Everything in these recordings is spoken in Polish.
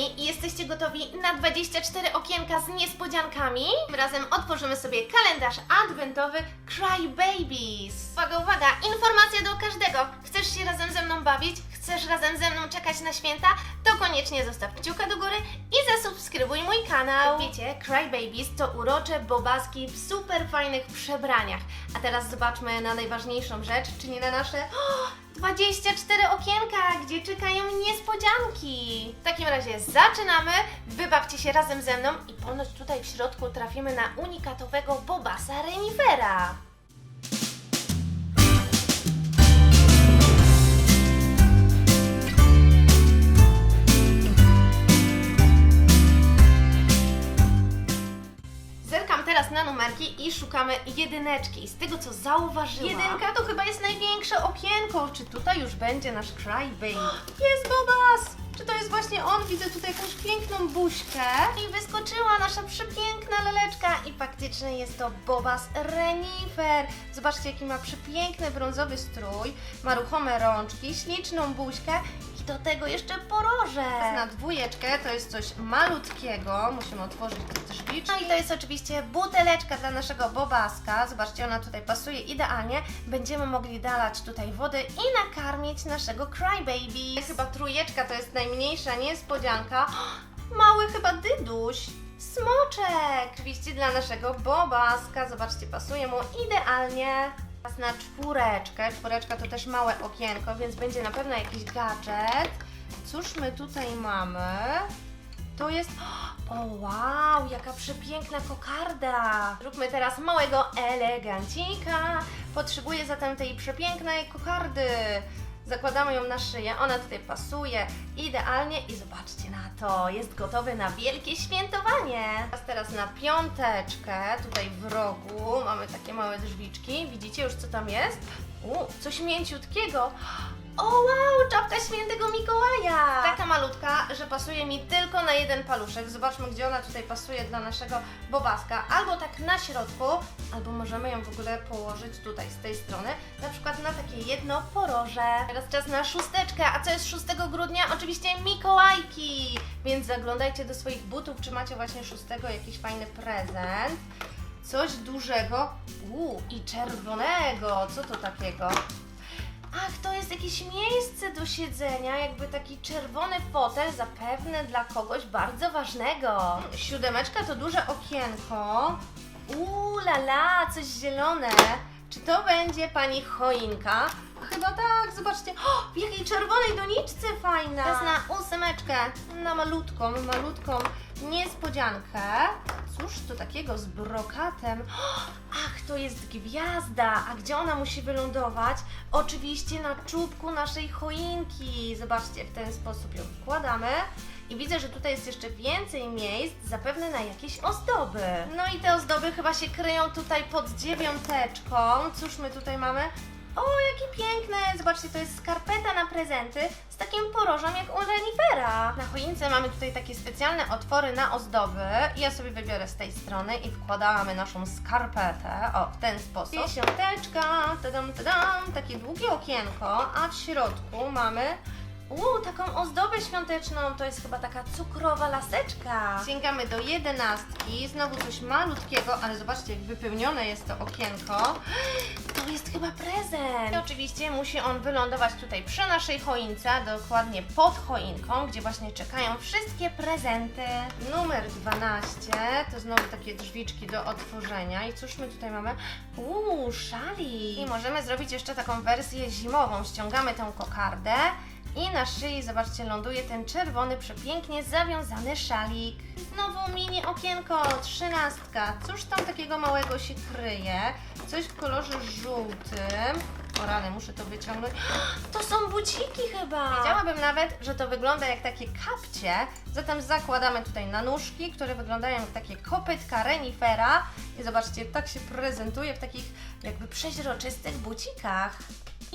i jesteście gotowi na 24 okienka z niespodziankami? Tym razem otworzymy sobie kalendarz adwentowy Cry Babies. Uwaga, uwaga, informacja do każdego. Chcesz się razem ze mną bawić? Chcesz razem ze mną czekać na święta? To koniecznie zostaw kciuka do góry i zasubskrybuj mój kanał. Wiecie, Cry Babies to urocze bobaski w super fajnych przebraniach. A teraz zobaczmy na najważniejszą rzecz, czyli na nasze... 24 okienka, gdzie czekają niespodzianki. W takim razie zaczynamy. Wybawcie się razem ze mną i ponoć tutaj w środku trafimy na unikatowego Bobasa Renifera. Teraz na numerki i szukamy jedyneczki. Z tego co zauważyłam... Jedynka to chyba jest największe okienko. Czy tutaj już będzie nasz Cry Baby? Jest Bobas! Czy to jest właśnie on? Widzę tutaj jakąś piękną buźkę. I wyskoczyła nasza przepiękna leleczka. I faktycznie jest to Bobas Renifer. Zobaczcie, jaki ma przepiękny brązowy strój. Ma ruchome rączki, śliczną buźkę i do tego jeszcze poroże. Na dwójeczkę to jest coś malutkiego. Musimy otworzyć te drzwiczki. No i to jest oczywiście buteleczka dla naszego bobaska. Zobaczcie, ona tutaj pasuje idealnie. Będziemy mogli dalać tutaj wody i nakarmić naszego crybaby. Chyba trójeczka to jest najmniejsza niespodzianka. Mały chyba dyduś. Smoczek! Oczywiście dla naszego bobaska. Zobaczcie, pasuje mu idealnie. Teraz na czwóreczkę. Czwóreczka to też małe okienko, więc będzie na pewno jakiś gadżet. Cóż my tutaj mamy? To jest. O wow, jaka przepiękna kokarda! Zróbmy teraz małego elegancika. Potrzebuję zatem tej przepięknej kokardy. Zakładamy ją na szyję, ona tutaj pasuje idealnie i zobaczcie na to, jest gotowy na wielkie świętowanie. Teraz, teraz na piąteczkę, tutaj w rogu mamy takie małe drzwiczki, widzicie już co tam jest? U, coś mięciutkiego. O wow, czapka świętego Mikołaja! Taka malutka, że pasuje mi tylko na jeden paluszek. Zobaczmy, gdzie ona tutaj pasuje dla naszego bobaska. Albo tak na środku, albo możemy ją w ogóle położyć tutaj, z tej strony. Na przykład na takie jedno poroże. Teraz czas na szósteczkę. A co jest 6 grudnia? Oczywiście Mikołajki! Więc zaglądajcie do swoich butów, czy macie właśnie 6 jakiś fajny prezent. Coś dużego. Uuu, i czerwonego. Co to takiego? Ach, to jest jakieś miejsce do siedzenia, jakby taki czerwony fotel, zapewne dla kogoś bardzo ważnego. Siódemeczka to duże okienko. Uuu, la la, coś zielone. Czy to będzie pani choinka? Chyba tak, zobaczcie. O, w jakiej czerwonej doniczce fajna. Teraz na ósemeczkę, na malutką, malutką niespodziankę. Cóż to takiego z brokatem? Ach, to jest gwiazda. A gdzie ona musi wylądować? Oczywiście na czubku naszej choinki. Zobaczcie, w ten sposób ją wkładamy. I widzę, że tutaj jest jeszcze więcej miejsc, zapewne na jakieś ozdoby. No i te ozdoby chyba się kryją tutaj pod dziewiąteczką. Cóż my tutaj mamy? O, jakie piękne! Zobaczcie, to jest skarpeta na prezenty z takim porożem jak u renifera. Na choince mamy tutaj takie specjalne otwory na ozdoby. Ja sobie wybiorę z tej strony i wkładamy naszą skarpetę. O, w ten sposób. Dziesiąteczka, tadam, tadam, takie długie okienko, a w środku mamy Uuu, taką ozdobę świąteczną, to jest chyba taka cukrowa laseczka. Sięgamy do jedenastki, znowu coś malutkiego, ale zobaczcie, jak wypełnione jest to okienko. To jest chyba prezent. I oczywiście musi on wylądować tutaj przy naszej choince, dokładnie pod choinką, gdzie właśnie czekają wszystkie prezenty. Numer 12, to znowu takie drzwiczki do otworzenia. I cóż my tutaj mamy? Uuu, szalik. I możemy zrobić jeszcze taką wersję zimową. Ściągamy tę kokardę. I na szyi, zobaczcie, ląduje ten czerwony, przepięknie zawiązany szalik. Znowu mini okienko, trzynastka. Cóż tam takiego małego się kryje? Coś w kolorze żółtym. O rany, muszę to wyciągnąć. To są buciki chyba. Wiedziałabym nawet, że to wygląda jak takie kapcie. Zatem zakładamy tutaj na nóżki, które wyglądają jak takie kopytka renifera. I zobaczcie, tak się prezentuje w takich jakby przeźroczystych bucikach.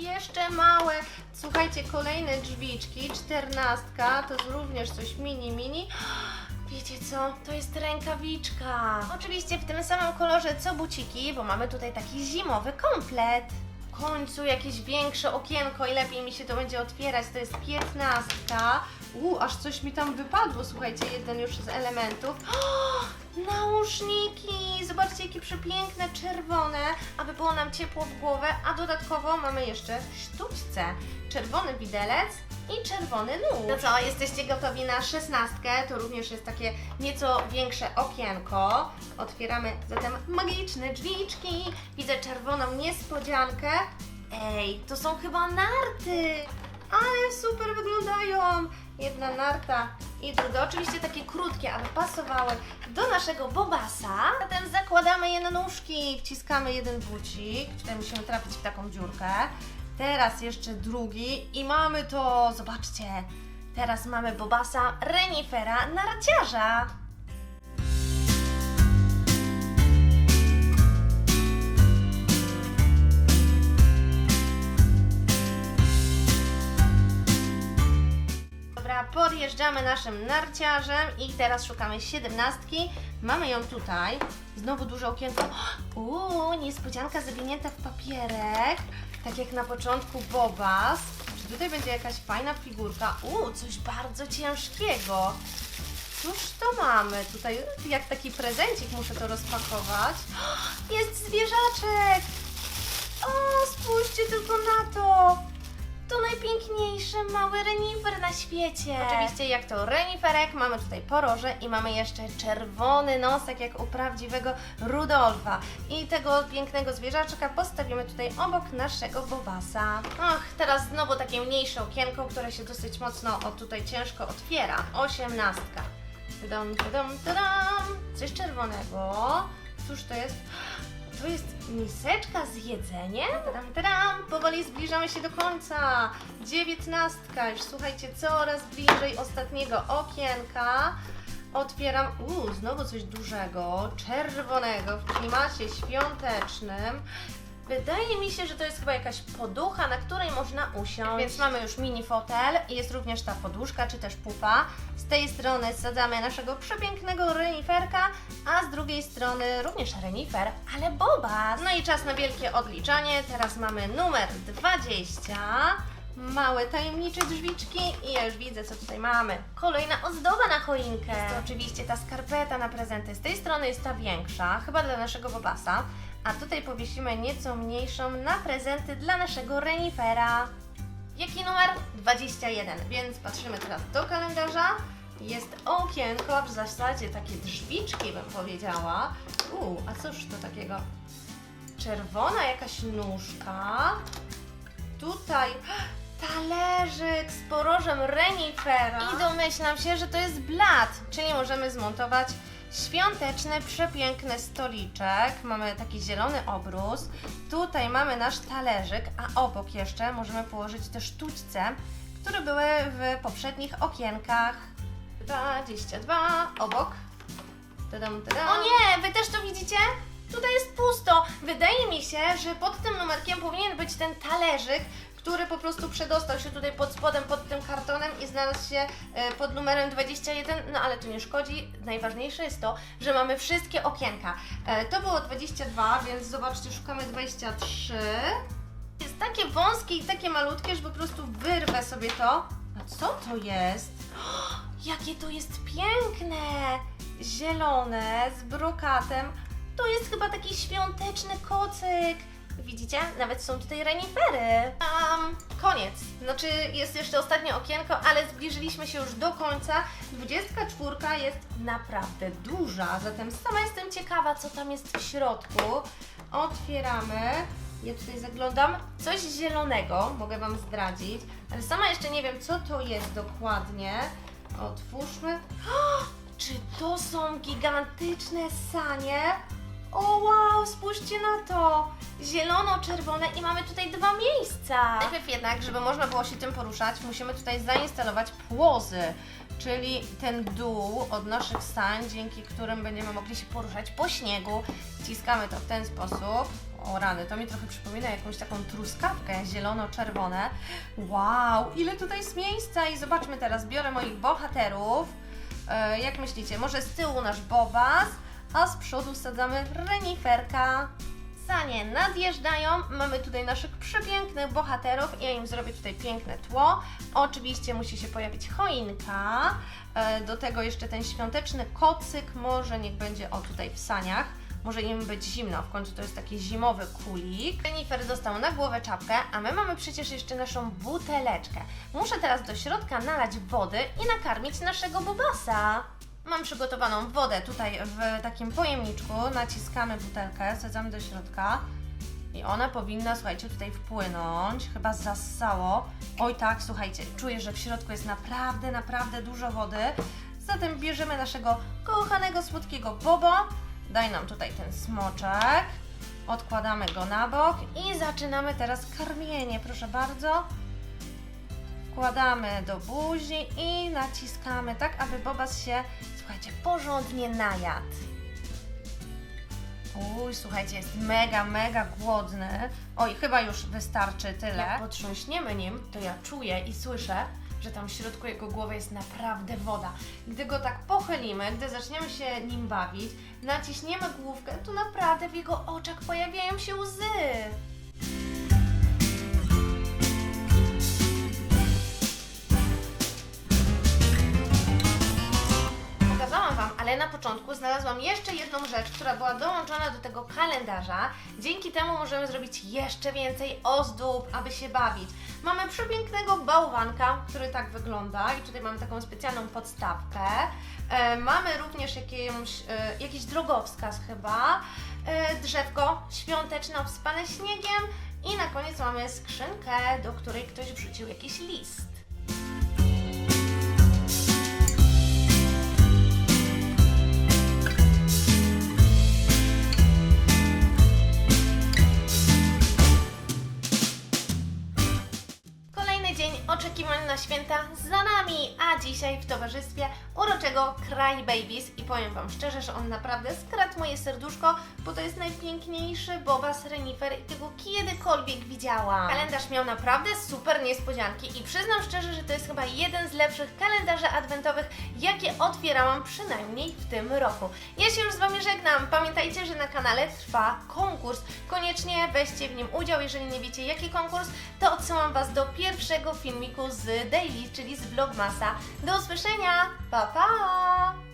Jeszcze małe, słuchajcie, kolejne drzwiczki, czternastka, to również coś mini, mini. Wiecie co? To jest rękawiczka. Oczywiście w tym samym kolorze co buciki, bo mamy tutaj taki zimowy komplet. W końcu jakieś większe okienko i lepiej mi się to będzie otwierać. To jest piętnastka. U, aż coś mi tam wypadło, słuchajcie, jeden już z elementów. O, nauszniki! Zobaczcie, jakie przepiękne, czerwone, aby było nam ciepło w głowę, a dodatkowo mamy jeszcze sztućce. Czerwony widelec i czerwony nóż. No co, jesteście gotowi na szesnastkę? To również jest takie nieco większe okienko. Otwieramy zatem magiczne drzwiczki. Widzę czerwoną niespodziankę. Ej, to są chyba narty! Ale super wyglądają! Jedna narta i druga. Oczywiście takie krótkie, aby pasowały do naszego bobasa. Zatem zakładamy je na nóżki, wciskamy jeden bucik. Tutaj musimy trafić w taką dziurkę. Teraz jeszcze drugi i mamy to, zobaczcie. Teraz mamy bobasa renifera narciarza. Podjeżdżamy naszym narciarzem i teraz szukamy siedemnastki. Mamy ją tutaj. Znowu duże okienko. Uuu, niespodzianka zawinięta w papierek. Tak jak na początku Bobas. Czy tutaj będzie jakaś fajna figurka? Uuu, coś bardzo ciężkiego. Cóż to mamy? Tutaj jak taki prezencik muszę to rozpakować. Jest zwierzaczek! O, spójrzcie tylko na to! Mały renifer na świecie. Oczywiście jak to reniferek, mamy tutaj poroże i mamy jeszcze czerwony nosek jak u prawdziwego Rudolfa. I tego pięknego zwierzaczka postawimy tutaj obok naszego Bobasa. Ach, teraz znowu takie mniejsze okienko, które się dosyć mocno o tutaj ciężko otwiera. Osiemnastka. Tudum, tudum, tudum. Coś czerwonego. Cóż to jest? To jest miseczka z jedzeniem? Tadam, tadam, powoli zbliżamy się do końca. Dziewiętnastka, już słuchajcie, coraz bliżej ostatniego okienka. Otwieram, uuu, znowu coś dużego, czerwonego, w klimacie świątecznym. Wydaje mi się, że to jest chyba jakaś poducha, na której można usiąść. Więc mamy już mini fotel i jest również ta poduszka, czy też pufa. Z tej strony sadzamy naszego przepięknego reniferka, a z drugiej strony również renifer, ale boba. No i czas na wielkie odliczanie. Teraz mamy numer 20. Małe tajemnicze drzwiczki i ja już widzę, co tutaj mamy. Kolejna ozdoba na choinkę. Jest to oczywiście ta skarpeta na prezenty. Z tej strony jest ta większa, chyba dla naszego Bobasa. A tutaj powiesimy nieco mniejszą na prezenty dla naszego renifera. Jaki numer? 21, więc patrzymy teraz do kalendarza. Jest okienko, w zasadzie takie drzwiczki bym powiedziała. Uuu, a cóż to takiego? Czerwona jakaś nóżka. Tutaj talerzyk z porożem renifera. I domyślam się, że to jest blat, czyli możemy zmontować świąteczny, przepiękny stoliczek. Mamy taki zielony obrus. Tutaj mamy nasz talerzyk, a obok jeszcze możemy położyć te sztućce, które były w poprzednich okienkach. 22 obok. Tadam, tadam. O nie, wy też to widzicie? Tutaj jest pusto. Wydaje mi się, że pod tym numerkiem powinien być ten talerzyk, który po prostu przedostał się tutaj pod spodem, pod tym kartonem i znalazł się e, pod numerem 21, no ale to nie szkodzi. Najważniejsze jest to, że mamy wszystkie okienka. E, To było 22, więc zobaczcie, szukamy 23. Jest takie wąskie i takie malutkie, że po prostu wyrwę sobie to. A co to jest? Jakie to jest piękne! Zielone, z brokatem. To jest chyba taki świąteczny kocyk. Widzicie? Nawet są tutaj renifery. Um, koniec. Znaczy jest jeszcze ostatnie okienko, ale zbliżyliśmy się już do końca. 24 jest naprawdę duża, zatem sama jestem ciekawa, co tam jest w środku. Otwieramy. Ja tutaj zaglądam. Coś zielonego, mogę Wam zdradzić, ale sama jeszcze nie wiem, co to jest dokładnie. Otwórzmy. Czy to są gigantyczne sanie? O wow, spójrzcie na to! Zielono-czerwone i mamy tutaj dwa miejsca. Najpierw jednak, żeby można było się tym poruszać, musimy tutaj zainstalować płozy, czyli ten dół od naszych sań, dzięki którym będziemy mogli się poruszać po śniegu. Wciskamy to w ten sposób. O rany, to mi trochę przypomina jakąś taką truskawkę zielono-czerwone. Wow, ile tutaj jest miejsca i zobaczmy teraz, biorę moich bohaterów. E, jak myślicie, może z tyłu nasz Bobas, a z przodu sadzamy reniferka. sanie nadjeżdżają. Mamy tutaj naszych przepięknych bohaterów. Ja im zrobię tutaj piękne tło. Oczywiście musi się pojawić choinka. E, Do tego jeszcze ten świąteczny kocyk. Może niech będzie o tutaj w saniach. Może im być zimno, w końcu to jest taki zimowy kulik. Jennifer dostał na głowę czapkę, a my mamy przecież jeszcze naszą buteleczkę. Muszę teraz do środka nalać wody i nakarmić naszego bobasa. Mam przygotowaną wodę tutaj w takim pojemniczku. Naciskamy butelkę, sadzamy do środka. I ona powinna, słuchajcie, tutaj wpłynąć. Chyba zassało. Oj tak, słuchajcie, czuję, że w środku jest naprawdę, naprawdę dużo wody. Zatem bierzemy naszego kochanego, słodkiego bobo. Daj nam tutaj ten smoczek. Odkładamy go na bok i zaczynamy teraz karmienie. Proszę bardzo. Wkładamy do buzi i naciskamy tak, aby bobas się, słuchajcie, porządnie najadł. Uj, słuchajcie, jest mega, mega głodny. Oj, chyba już wystarczy tyle. Jak potrząśniemy nim, to ja czuję i słyszę, że tam w środku jego głowy jest naprawdę woda. Gdy go tak pochylimy, gdy zaczniemy się nim bawić, naciśniemy główkę, to naprawdę w jego oczach pojawiają się łzy. Na początku znalazłam jeszcze jedną rzecz, która była dołączona do tego kalendarza. Dzięki temu możemy zrobić jeszcze więcej ozdób, aby się bawić. Mamy przepięknego bałwanka, który tak wygląda i tutaj mamy taką specjalną podstawkę. E, mamy również jakieś, e, jakiś drogowskaz chyba, e, drzewko świąteczne obsypane śniegiem i na koniec mamy skrzynkę, do której ktoś wrzucił jakiś list. me dzisiaj w towarzystwie uroczego Cry Babies i powiem Wam szczerze, że on naprawdę skradł moje serduszko, bo to jest najpiękniejszy Bobas Renifer, jakiego kiedykolwiek widziałam. Kalendarz miał naprawdę super niespodzianki i przyznam szczerze, że to jest chyba jeden z lepszych kalendarzy adwentowych, jakie otwierałam przynajmniej w tym roku. Ja się już z Wami żegnam. Pamiętajcie, że na kanale trwa konkurs. Koniecznie weźcie w nim udział. Jeżeli nie wiecie jaki konkurs, to odsyłam Was do pierwszego filmiku z Daily, czyli z Vlogmasa. Do usłyszenia! Pa, pa!